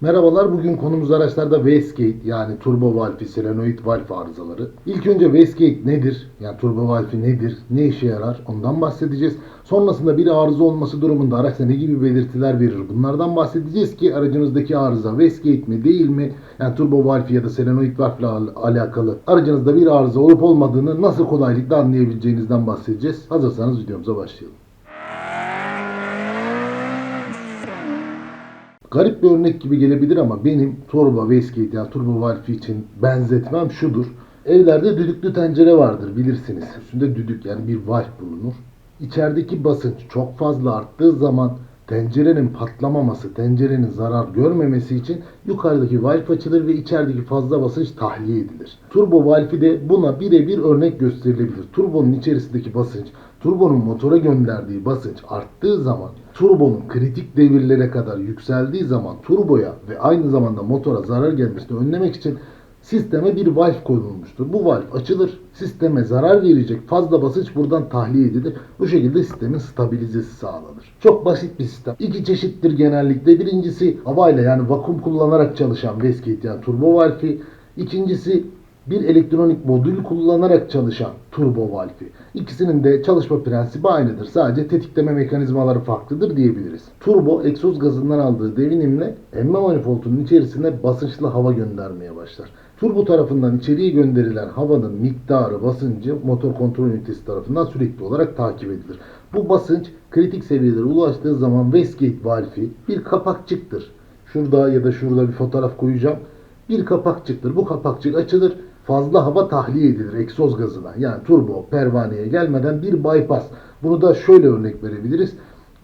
Merhabalar, bugün konumuz araçlarda wastegate yani turbo valfi, solenoid valf arızaları. İlk önce wastegate nedir? Yani turbo valfi nedir? Ne işe yarar? Ondan bahsedeceğiz. Sonrasında bir arıza olması durumunda araçta ne gibi belirtiler verir? Bunlardan bahsedeceğiz ki aracınızdaki arıza wastegate mi değil mi? Yani turbo valfi ya da solenoid valfle al- alakalı aracınızda bir arıza olup olmadığını nasıl kolaylıkla anlayabileceğinizden bahsedeceğiz. Hazırsanız videomuza başlayalım. Garip bir örnek gibi gelebilir ama benim turbo wastegate yani turbo valfi için benzetmem şudur. Evlerde düdüklü tencere vardır bilirsiniz. Üstünde düdük yani bir valf bulunur. İçerideki basınç çok fazla arttığı zaman tencerenin patlamaması, tencerenin zarar görmemesi için yukarıdaki valf açılır ve içerideki fazla basınç tahliye edilir. Turbo valfi de buna birebir örnek gösterilebilir. Turbonun içerisindeki basınç, turbonun motora gönderdiği basınç arttığı zaman turbonun kritik devirlere kadar yükseldiği zaman turboya ve aynı zamanda motora zarar gelmesini önlemek için sisteme bir valf konulmuştur. Bu valf açılır, sisteme zarar verecek fazla basınç buradan tahliye edilir. Bu şekilde sistemin stabilizesi sağlanır. Çok basit bir sistem. İki çeşittir genellikle. Birincisi havayla yani vakum kullanarak çalışan wastegate yani turbo valfi. İkincisi bir elektronik modül kullanarak çalışan turbo valfi. İkisinin de çalışma prensibi aynıdır. Sadece tetikleme mekanizmaları farklıdır diyebiliriz. Turbo egzoz gazından aldığı devinimle emme manifoldunun içerisine basınçlı hava göndermeye başlar. Turbo tarafından içeriye gönderilen havanın miktarı, basıncı motor kontrol ünitesi tarafından sürekli olarak takip edilir. Bu basınç kritik seviyelere ulaştığı zaman wastegate valfi bir kapakçıktır. Şurada ya da şurada bir fotoğraf koyacağım bir kapakçıktır. Bu kapakçık açılır. Fazla hava tahliye edilir egzoz gazına. Yani turbo pervaneye gelmeden bir bypass. Bunu da şöyle örnek verebiliriz.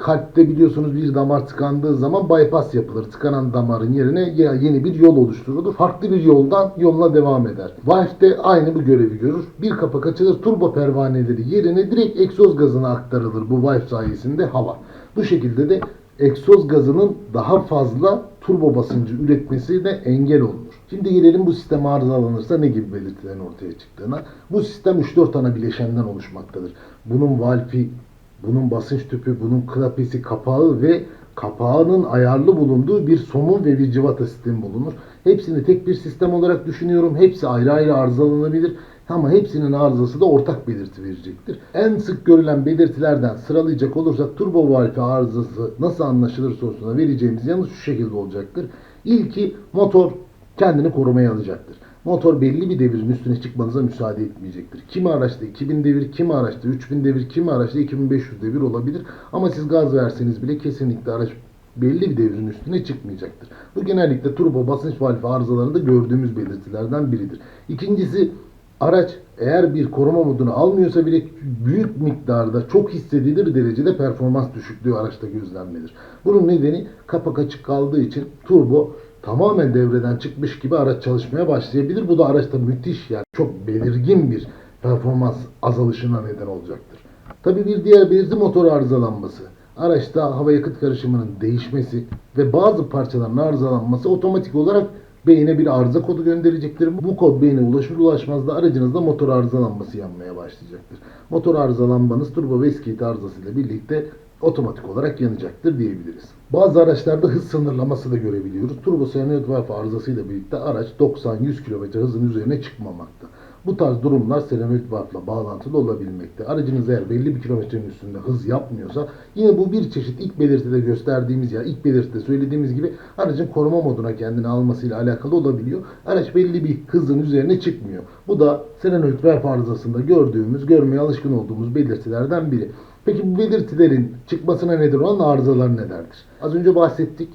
Kalpte biliyorsunuz bir damar tıkandığı zaman bypass yapılır. Tıkanan damarın yerine yeni bir yol oluşturulur. Farklı bir yoldan yoluna devam eder. Valve de aynı bu görevi görür. Bir kapak açılır. Turbo pervaneleri yerine direkt egzoz gazına aktarılır bu valve sayesinde hava. Bu şekilde de egzoz gazının daha fazla turbo basıncı üretmesine engel olunur. Şimdi gelelim bu sistem arızalanırsa ne gibi belirtilerin ortaya çıktığına. Bu sistem 3-4 ana bileşenden oluşmaktadır. Bunun valfi, bunun basınç tüpü, bunun klapesi, kapağı ve kapağının ayarlı bulunduğu bir somun ve bir cıvata sistemi bulunur. Hepsini tek bir sistem olarak düşünüyorum. Hepsi ayrı ayrı arızalanabilir. Ama hepsinin arızası da ortak belirti verecektir. En sık görülen belirtilerden sıralayacak olursak turbo valfi arızası nasıl anlaşılır sorusuna vereceğimiz yanıt şu şekilde olacaktır. İlki motor kendini korumaya alacaktır. Motor belli bir devirin üstüne çıkmanıza müsaade etmeyecektir. Kimi araçta 2000 devir, kimi araçta 3000 devir, kimi araçta 2500 devir olabilir. Ama siz gaz verseniz bile kesinlikle araç belli bir devrin üstüne çıkmayacaktır. Bu genellikle turbo basınç valfi arızalarında gördüğümüz belirtilerden biridir. İkincisi araç eğer bir koruma modunu almıyorsa bile büyük miktarda çok hissedilir derecede performans düşüklüğü araçta gözlenmedir. Bunun nedeni kapak açık kaldığı için turbo tamamen devreden çıkmış gibi araç çalışmaya başlayabilir. Bu da araçta müthiş yani çok belirgin bir performans azalışına neden olacaktır. Tabii bir diğer belirti motor arızalanması. Araçta hava yakıt karışımının değişmesi ve bazı parçaların arızalanması otomatik olarak beyine bir arıza kodu gönderecektir. Bu kod beyne ulaşır ulaşmaz da aracınızda motor arızalanması yanmaya başlayacaktır. Motor arızalanmanız turbo ve iskelet arızasıyla birlikte otomatik olarak yanacaktır diyebiliriz. Bazı araçlarda hız sınırlaması da görebiliyoruz. Turbo solenoid valve arızasıyla birlikte araç 90-100 km hızın üzerine çıkmamakta. Bu tarz durumlar solenoid valve'la bağlantılı olabilmekte. Aracınız eğer belli bir kilometrenin üstünde hız yapmıyorsa yine bu bir çeşit ilk belirtide gösterdiğimiz ya ilk belirtide söylediğimiz gibi aracın koruma moduna kendini almasıyla alakalı olabiliyor. Araç belli bir hızın üzerine çıkmıyor. Bu da solenoid valve arızasında gördüğümüz, görmeye alışkın olduğumuz belirtilerden biri. Peki bu belirtilerin çıkmasına neden olan arızalar nelerdir? Az önce bahsettik.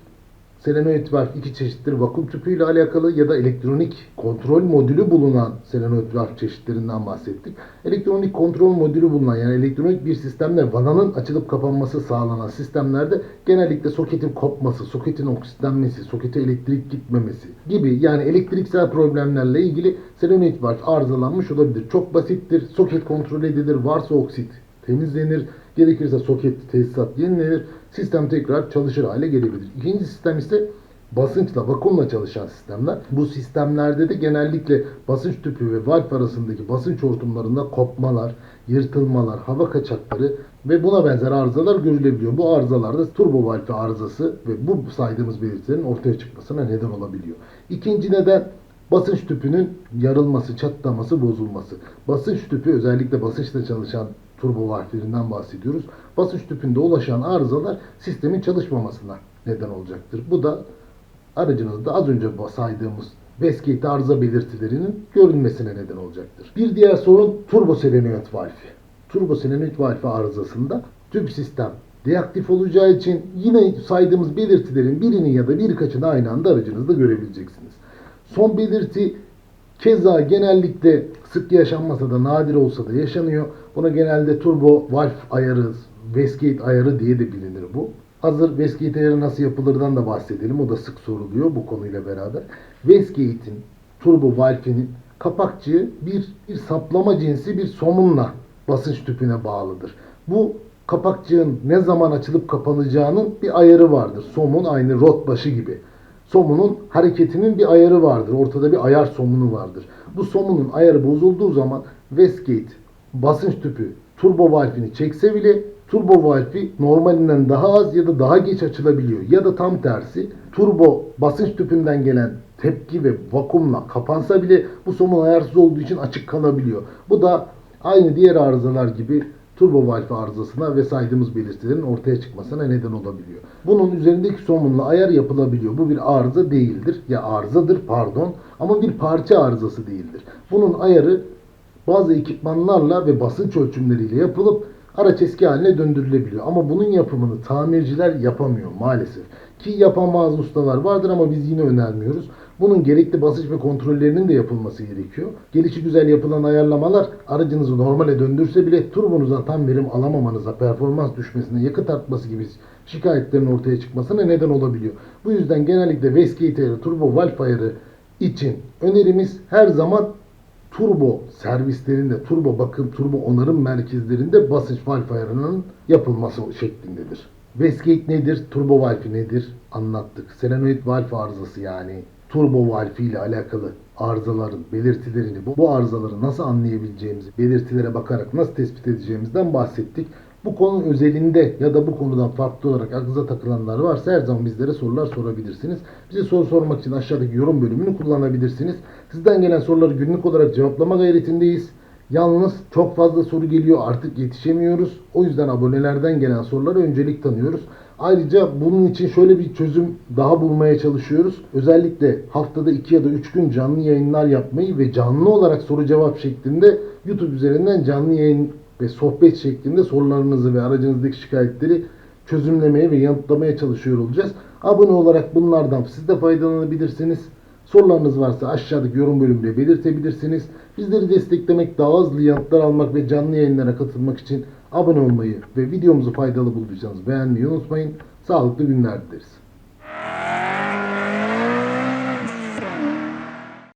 Selenoid valve iki çeşittir. Vakum tüpüyle alakalı ya da elektronik kontrol modülü bulunan selenoid valve çeşitlerinden bahsettik. Elektronik kontrol modülü bulunan yani elektronik bir sistemle vananın açılıp kapanması sağlanan sistemlerde genellikle soketin kopması, soketin oksitlenmesi, sokete elektrik gitmemesi gibi yani elektriksel problemlerle ilgili selenoid valve arızalanmış olabilir. Çok basittir. Soket kontrol edilir. Varsa oksit temizlenir. Gerekirse soket tesisat yenilenir. Sistem tekrar çalışır hale gelebilir. İkinci sistem ise basınçla, vakumla çalışan sistemler. Bu sistemlerde de genellikle basınç tüpü ve valf arasındaki basınç hortumlarında kopmalar, yırtılmalar, hava kaçakları ve buna benzer arızalar görülebiliyor. Bu arızalarda turbo valfi arızası ve bu saydığımız belirtilerin ortaya çıkmasına neden olabiliyor. İkinci neden basınç tüpünün yarılması, çatlaması, bozulması. Basınç tüpü özellikle basınçla çalışan turbo valflerinden bahsediyoruz. Basınç tüpünde ulaşan arızalar sistemin çalışmamasına neden olacaktır. Bu da aracınızda az önce saydığımız Westgate arıza belirtilerinin görülmesine neden olacaktır. Bir diğer sorun turbo selenoid valfi. Turbo selenoid valfi arızasında tüp sistem deaktif olacağı için yine saydığımız belirtilerin birini ya da birkaçını aynı anda aracınızda görebileceksiniz. Son belirti keza genellikle sık yaşanmasa da nadir olsa da yaşanıyor. Buna genelde turbo valve ayarı, Westgate ayarı diye de bilinir bu. Hazır Westgate ayarı nasıl yapılırdan da bahsedelim. O da sık soruluyor bu konuyla beraber. Westgate'in turbo valve'inin kapakçığı bir, bir saplama cinsi bir somunla basınç tüpüne bağlıdır. Bu kapakçığın ne zaman açılıp kapanacağının bir ayarı vardır. Somun aynı rot başı gibi. Somunun hareketinin bir ayarı vardır. Ortada bir ayar somunu vardır. Bu somunun ayarı bozulduğu zaman Westgate basınç tüpü turbo valfini çekse bile turbo valfi normalinden daha az ya da daha geç açılabiliyor. Ya da tam tersi turbo basınç tüpünden gelen tepki ve vakumla kapansa bile bu somun ayarsız olduğu için açık kalabiliyor. Bu da aynı diğer arızalar gibi turbo valfi arızasına ve saydığımız belirtilerin ortaya çıkmasına neden olabiliyor. Bunun üzerindeki somunla ayar yapılabiliyor. Bu bir arıza değildir. Ya arızadır pardon ama bir parça arızası değildir. Bunun ayarı bazı ekipmanlarla ve basınç ölçümleriyle yapılıp araç eski haline döndürülebiliyor. Ama bunun yapımını tamirciler yapamıyor maalesef. Ki yapamaz ustalar vardır ama biz yine önermiyoruz. Bunun gerekli basınç ve kontrollerinin de yapılması gerekiyor. Gelişi güzel yapılan ayarlamalar aracınızı normale döndürse bile turbonuzdan tam verim alamamanıza, performans düşmesine, yakıt artması gibi şikayetlerin ortaya çıkmasına neden olabiliyor. Bu yüzden genellikle Westgate ayarı, turbo valve ayarı için önerimiz her zaman turbo servislerinde, turbo bakım, turbo onarım merkezlerinde basınç valve ayarının yapılması şeklindedir. Westgate nedir? Turbo valve nedir? Anlattık. Selenoid valve arızası yani turbo valve ile alakalı arızaların belirtilerini, bu, bu arızaları nasıl anlayabileceğimizi, belirtilere bakarak nasıl tespit edeceğimizden bahsettik. Bu konu özelinde ya da bu konudan farklı olarak aklınıza takılanlar varsa her zaman bizlere sorular sorabilirsiniz. Bize soru sormak için aşağıdaki yorum bölümünü kullanabilirsiniz. Sizden gelen soruları günlük olarak cevaplama gayretindeyiz. Yalnız çok fazla soru geliyor artık yetişemiyoruz. O yüzden abonelerden gelen sorulara öncelik tanıyoruz. Ayrıca bunun için şöyle bir çözüm daha bulmaya çalışıyoruz. Özellikle haftada 2 ya da 3 gün canlı yayınlar yapmayı ve canlı olarak soru cevap şeklinde YouTube üzerinden canlı yayın ve sohbet şeklinde sorularınızı ve aracınızdaki şikayetleri çözümlemeye ve yanıtlamaya çalışıyor olacağız. Abone olarak bunlardan siz de faydalanabilirsiniz. Sorularınız varsa aşağıdaki yorum bölümünde belirtebilirsiniz. Bizleri desteklemek, daha hızlı yanıtlar almak ve canlı yayınlara katılmak için abone olmayı ve videomuzu faydalı bulduysanız beğenmeyi unutmayın. Sağlıklı günler dileriz.